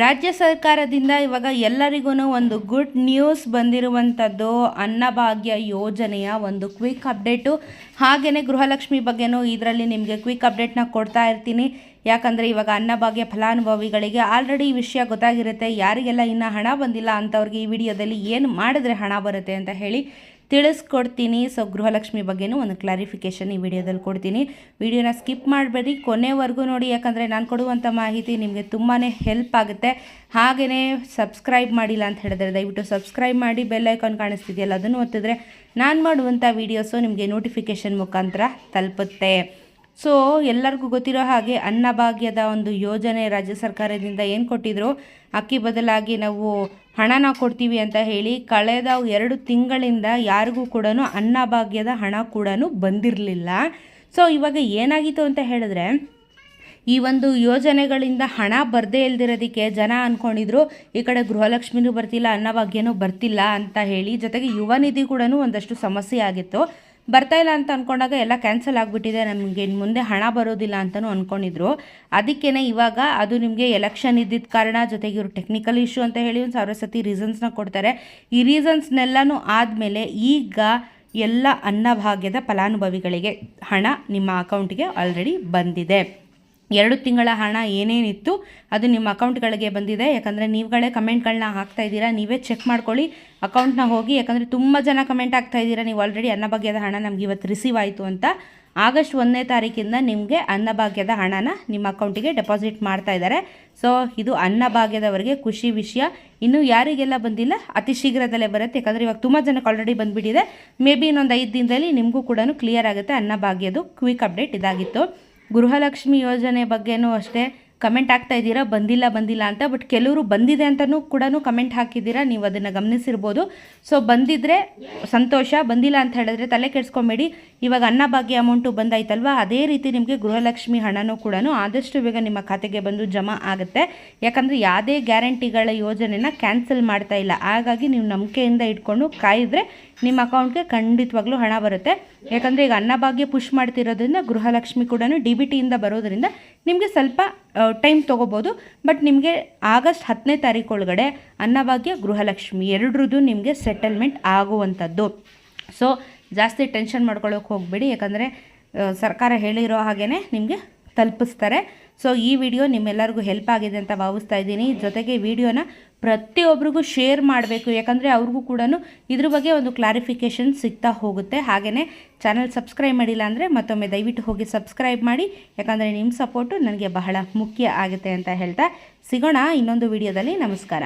ರಾಜ್ಯ ಸರ್ಕಾರದಿಂದ ಇವಾಗ ಎಲ್ಲರಿಗೂ ಒಂದು ಗುಡ್ ನ್ಯೂಸ್ ಬಂದಿರುವಂಥದ್ದು ಅನ್ನಭಾಗ್ಯ ಯೋಜನೆಯ ಒಂದು ಕ್ವಿಕ್ ಅಪ್ಡೇಟು ಹಾಗೆಯೇ ಗೃಹಲಕ್ಷ್ಮಿ ಬಗ್ಗೆನೂ ಇದರಲ್ಲಿ ನಿಮಗೆ ಕ್ವಿಕ್ ಅಪ್ಡೇಟ್ನ ಕೊಡ್ತಾ ಇರ್ತೀನಿ. ಯಾಕಂದರೆ ಇವಾಗ ಅನ್ನಭಾಗ್ಯ ಫಲಾನುಭವಿಗಳಿಗೆ ಆಲ್ರೆಡಿ ಈ ವಿಷಯ ಗೊತ್ತಾಗಿರುತ್ತೆ. ಯಾರಿಗೆಲ್ಲ ಇನ್ನೂ ಹಣ ಬಂದಿಲ್ಲ ಅಂಥವ್ರಿಗೆ ಈ ವಿಡಿಯೋದಲ್ಲಿ ಏನು ಮಾಡಿದ್ರೆ ಹಣ ಬರುತ್ತೆ ಅಂತ ಹೇಳಿ ತಿಳಿಸ್ಕೊಡ್ತೀನಿ. ಸೊ ಗೃಹಲಕ್ಷ್ಮಿ ಬಗ್ಗೆನೂ ಒಂದು ಕ್ಲಾರಿಫಿಕೇಷನ್ ಈ ವಿಡಿಯೋದಲ್ಲಿ ಕೊಡ್ತೀನಿ. ವಿಡಿಯೋನ ಸ್ಕಿಪ್ ಮಾಡಬೇಡಿ. ಕೊನೆವರೆಗೂ ನೋಡಿ, ಯಾಕಂದರೆ ನಾನು ಕೊಡುವಂಥ ಮಾಹಿತಿ ನಿಮಗೆ ತುಂಬಾ ಹೆಲ್ಪ್ ಆಗುತ್ತೆ. ಹಾಗೆಯೇ ಸಬ್ಸ್ಕ್ರೈಬ್ ಮಾಡಿಲ್ಲ ಅಂತ ಹೇಳಿದ್ರೆ ದಯವಿಟ್ಟು ಸಬ್ಸ್ಕ್ರೈಬ್ ಮಾಡಿ ಬೆಲ್ ಐಕಾನ್ ಕಾಣಿಸ್ತಿದೆಯಲ್ಲ ಅದನ್ನು ಒತ್ತಿದ್ರೆ ನಾನು ಮಾಡುವಂಥ ವೀಡಿಯೋಸು ನಿಮಗೆ ನೋಟಿಫಿಕೇಷನ್ ಮುಖಾಂತರ ತಲುಪುತ್ತೆ. ಸೊ ಎಲ್ಲರಿಗೂ ಗೊತ್ತಿರೋ ಹಾಗೆ ಅನ್ನಭಾಗ್ಯದ ಒಂದು ಯೋಜನೆ ರಾಜ್ಯ ಸರ್ಕಾರದಿಂದ ಏನು ಕೊಟ್ಟಿದ್ರು? ಅಕ್ಕಿ ಬದಲಾಗಿ ನಾವು ಹಣನ ಕೊಡ್ತೀವಿ ಅಂತ ಹೇಳಿ ಕಳೆದ ಎರಡು ತಿಂಗಳಿಂದ ಯಾರಿಗೂ ಕೂಡ ಅನ್ನಭಾಗ್ಯದ ಹಣ ಕೂಡ ಬಂದಿರಲಿಲ್ಲ. ಸೊ ಇವಾಗ ಏನಾಗಿತ್ತು ಅಂತ ಹೇಳಿದ್ರೆ, ಈ ಒಂದು ಯೋಜನೆಗಳಿಂದ ಹಣ ಬರದೇ ಇಲ್ದಿರೋದಕ್ಕೆ ಜನ ಅಂದ್ಕೊಂಡಿದ್ರು ಈ ಕಡೆ ಗೃಹಲಕ್ಷ್ಮಿನೂ ಬರ್ತಿಲ್ಲ ಅನ್ನಭಾಗ್ಯನೂ ಬರ್ತಿಲ್ಲ ಅಂತ ಹೇಳಿ ಜೊತೆಗೆ ಯುವ ನಿಧಿ ಕೂಡ ಒಂದಷ್ಟು ಸಮಸ್ಯೆ ಆಗಿತ್ತು. ಬರ್ತಾ ಇಲ್ಲ ಅಂತ ಅಂದ್ಕೊಂಡಾಗ ಎಲ್ಲ ಕ್ಯಾನ್ಸಲ್ ಆಗಿಬಿಟ್ಟಿದೆ, ನಮಗೆ ಇನ್ನು ಮುಂದೆ ಹಣ ಬರೋದಿಲ್ಲ ಅಂತಲೂ ಅಂದ್ಕೊಂಡಿದ್ರು ಅದಕ್ಕೇ ಇವಾಗ ಅದು ನಿಮಗೆ ಎಲೆಕ್ಷನ್ ಇದ್ದಿದ್ದ ಕಾರಣ ಜೊತೆಗೆ ಇವರು ಟೆಕ್ನಿಕಲ್ ಇಶ್ಯೂ ಅಂತ ಹೇಳಿ ಒಂದು ಸಾವಿರ ಸತಿ ರೀಸನ್ಸ್ನ ಕೊಡ್ತಾರೆ. ಈ ರೀಸನ್ಸ್ನೆಲ್ಲನೂ ಆದಮೇಲೆ ಈಗ ಎಲ್ಲ ಅನ್ನಭಾಗ್ಯದ ಫಲಾನುಭವಿಗಳಿಗೆ ಹಣ ನಿಮ್ಮ ಅಕೌಂಟ್ಗೆ ಆಲ್ರೆಡಿ ಬಂದಿದೆ. ಎರಡು ತಿಂಗಳ ಹಣ ಏನೇನಿತ್ತು ಅದು ನಿಮ್ಮ ಅಕೌಂಟ್ಗಳಿಗೆ ಬಂದಿದೆ. ಯಾಕಂದರೆ ನೀವುಗಳೇ ಕಮೆಂಟ್ಗಳನ್ನ ಹಾಕ್ತಾ ಇದ್ದೀರಾ, ನೀವೇ ಚೆಕ್ ಮಾಡ್ಕೊಳ್ಳಿ ಅಕೌಂಟ್ನ ಹೋಗಿ. ಯಾಕಂದರೆ ತುಂಬ ಜನ ಕಮೆಂಟ್ ಆಗ್ತಾ ಇದ್ದೀರಾ, ನೀವು ಆಲ್ರೆಡಿ ಅನ್ನಭಾಗ್ಯದ ಹಣ ನಮ್ಗೆ ಇವತ್ತು ರಿಸೀವ್ ಆಯಿತು ಅಂತ. ಆಗಸ್ಟ್ ಒಂದನೇ ತಾರೀಕಿಂದ ನಿಮಗೆ ಅನ್ನಭಾಗ್ಯದ ಹಣನ ನಿಮ್ಮ ಅಕೌಂಟಿಗೆ ಡೆಪಾಸಿಟ್ ಮಾಡ್ತಾ ಇದ್ದಾರೆ. ಸೊ, ಇದು ಅನ್ನಭಾಗ್ಯದವರಿಗೆ ಖುಷಿ ವಿಷಯ. ಇನ್ನು ಯಾರಿಗೆಲ್ಲ ಬಂದಿಲ್ಲ, ಅತಿ ಶೀಘ್ರದಲ್ಲೇ ಬರುತ್ತೆ. ಯಾಕಂದರೆ ಇವಾಗ ತುಂಬ ಜನಕ್ಕೆ ಆಲ್ರೆಡಿ ಬಂದುಬಿಟ್ಟಿದೆ. ಮೇ ಬಿ ಇನ್ನೊಂದು ಐದು ದಿನದಲ್ಲಿ ನಿಮಗೂ ಕೂಡ ಕ್ಲಿಯರ್ ಆಗುತ್ತೆ ಅನ್ನಭಾಗ್ಯದು ಕ್ವಿಕ್ ಅಪ್ಡೇಟ್ ಇದಾಗಿತ್ತು. ಗೃಹಲಕ್ಷ್ಮಿ ಯೋಜನೆ ಬಗ್ಗೆನೂ ಅಷ್ಟೇ ಕಮೆಂಟ್ ಆಗ್ತಾ ಇದ್ದೀರಾ? ಬಂದಿಲ್ಲ ಬಂದಿಲ್ಲ ಅಂತ ಬಟ್ ಕೆಲವರು ಬಂದಿದೆ ಅಂತಲೂ ಕೂಡ ಕಮೆಂಟ್ ಹಾಕಿದ್ದೀರಾ? ನೀವು ಅದನ್ನು ಗಮನಿಸಿರ್ಬೋದು. ಸೊ ಬಂದಿದ್ದರೆ ಸಂತೋಷ, ಬಂದಿಲ್ಲ ಅಂತ ಹೇಳಿದ್ರೆ ತಲೆ ಕೆಡಿಸ್ಕೊಬೇಡಿ. ಇವಾಗ ಅನ್ನಭಾಗ್ಯ ಅಮೌಂಟು ಬಂದಾಯ್ತಲ್ವ? ಅದೇ ರೀತಿ ನಿಮಗೆ ಗೃಹಲಕ್ಷ್ಮಿ ಹಣನೂ ಕೂಡ ಆದಷ್ಟು ಬೇಗ ನಿಮ್ಮ ಖಾತೆಗೆ ಬಂದು ಜಮಾ ಆಗುತ್ತೆ. ಯಾಕಂದರೆ ಯಾವುದೇ ಗ್ಯಾರಂಟಿಗಳ ಯೋಜನೆನ ಕ್ಯಾನ್ಸಲ್ ಮಾಡ್ತಾ ಇಲ್ಲ. ಹಾಗಾಗಿ ನೀವು ನಂಬಿಕೆಯಿಂದ ಇಟ್ಕೊಂಡು ಕಾಯಿದ್ರೆ ನಿಮ್ಮ ಅಕೌಂಟ್ಗೆ ಖಂಡಿತವಾಗ್ಲೂ ಹಣ ಬರುತ್ತೆ. ಯಾಕಂದರೆ ಈಗ ಅನ್ನಭಾಗ್ಯ ಪುಷ್ ಮಾಡ್ತಿರೋದ್ರಿಂದ ಗೃಹಲಕ್ಷ್ಮಿ ಕೂಡ ಡಿ ಬಿ ಟಿಯಿಂದ ಬರೋದರಿಂದ ನಿಮಗೆ ಸ್ವಲ್ಪ ಟೈಮ್ ತೊಗೋಬೋದು. ಬಟ್ ನಿಮಗೆ ಆಗಸ್ಟ್ ಹತ್ತನೇ ತಾರೀಕು ಒಳಗಡೆ ಅನ್ನಭಾಗ್ಯ ಗೃಹಲಕ್ಷ್ಮಿ ಎರಡರದ್ದು ನಿಮಗೆ ಸೆಟಲ್ಮೆಂಟ್ ಆಗುವಂಥದ್ದು. ಸೊ ಜಾಸ್ತಿ ಟೆನ್ಷನ್ ಮಾಡ್ಕೊಳ್ಳೋಕೆ ಹೋಗಬೇಡಿ, ಯಾಕಂದರೆ ಸರ್ಕಾರ ಹೇಳಿರೋ ಹಾಗೇ ನಿಮಗೆ ತಲುಪಿಸ್ತಾರೆ. ಸೊ ಈ ವಿಡಿಯೋ ನಿಮ್ಮೆಲ್ಲರಿಗೂ ಹೆಲ್ಪ್ ಆಗಿದೆ ಅಂತ ಭಾವಿಸ್ತಾ ಇದ್ದೀನಿ. ಜೊತೆಗೆ ವಿಡಿಯೋನ ಪ್ರತಿಯೊಬ್ಬರಿಗೂ ಶೇರ್ ಮಾಡಬೇಕು, ಯಾಕಂದರೆ ಅವ್ರಿಗೂ ಕೂಡ ಇದ್ರ ಬಗ್ಗೆ ಒಂದು ಕ್ಲಾರಿಫಿಕೇಷನ್ ಸಿಗ್ತಾ ಹೋಗುತ್ತೆ. ಹಾಗೆಯೇ ಚಾನಲ್ ಸಬ್ಸ್ಕ್ರೈಬ್ ಮಾಡಿಲ್ಲ ಅಂದರೆ ಮತ್ತೊಮ್ಮೆ ದಯವಿಟ್ಟು ಹೋಗಿ ಸಬ್ಸ್ಕ್ರೈಬ್ ಮಾಡಿ. ಯಾಕಂದರೆ ನಿಮ್ಮ ಸಪೋರ್ಟು ನನಗೆ ಬಹಳ ಮುಖ್ಯ ಆಗುತ್ತೆ ಅಂತ ಹೇಳ್ತಾ ಸಿಗೋಣ ಇನ್ನೊಂದು ವಿಡಿಯೋದಲ್ಲಿ. ನಮಸ್ಕಾರ.